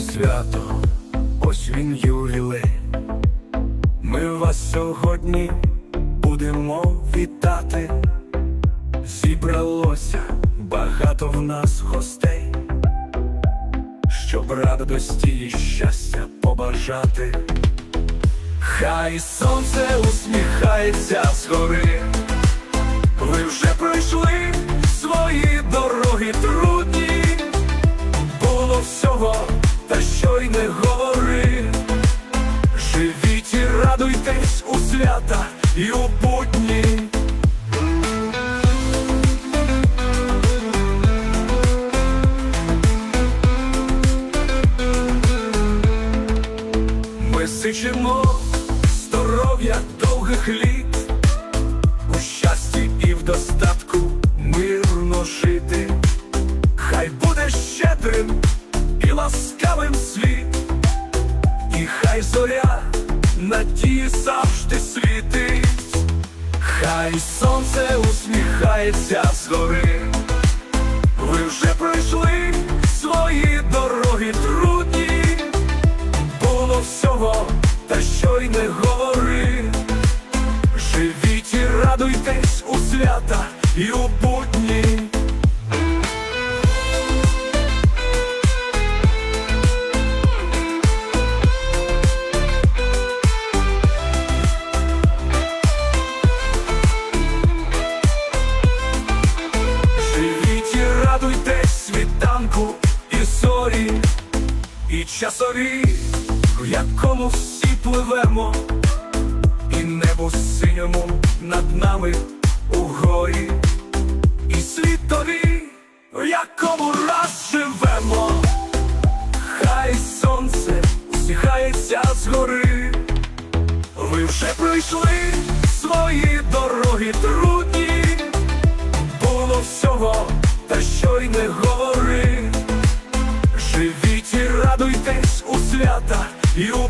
свято, ось він ювілей. Ми вас сьогодні будемо вітати. Зібралося багато в нас гостей, щоб радості і щастя побажати. Хай сонце усміхається згори. Ви вже пройшли свої дороги трудні, було всього, й не говори. Живіть і радуйтесь у свята і у будні. Ми сичимо здоров'я довгих літ, у щасті і в достатку хай зоря надії завжди світить, хай сонце усміхається згори. Ви вже пройшли свої дороги трудні, було всього, та що й не говори. Живіть і радуйтесь у свята і у будні. Радуйтесь світанку і зорі, і часові, в якому всі пливемо, і небо синьому над нами у горі, і світові, в якому раз живемо, хай сонце усміхається згори. Ви вже пройшли свої й не говори. Живіть і радуйтесь у свята і у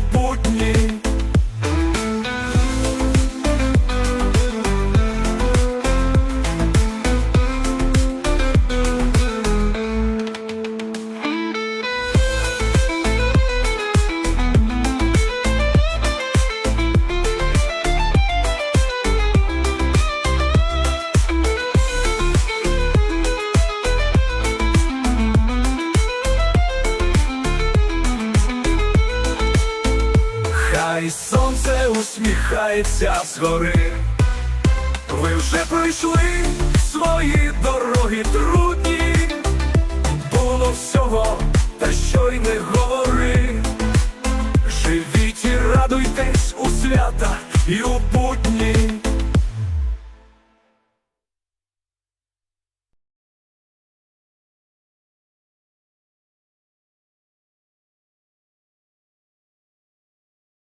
Хай сонце усміхається згори. Ви вже пройшли свої дороги трудні, було всього, та що й не говори. Живіть і радуйтесь у свята і у будні.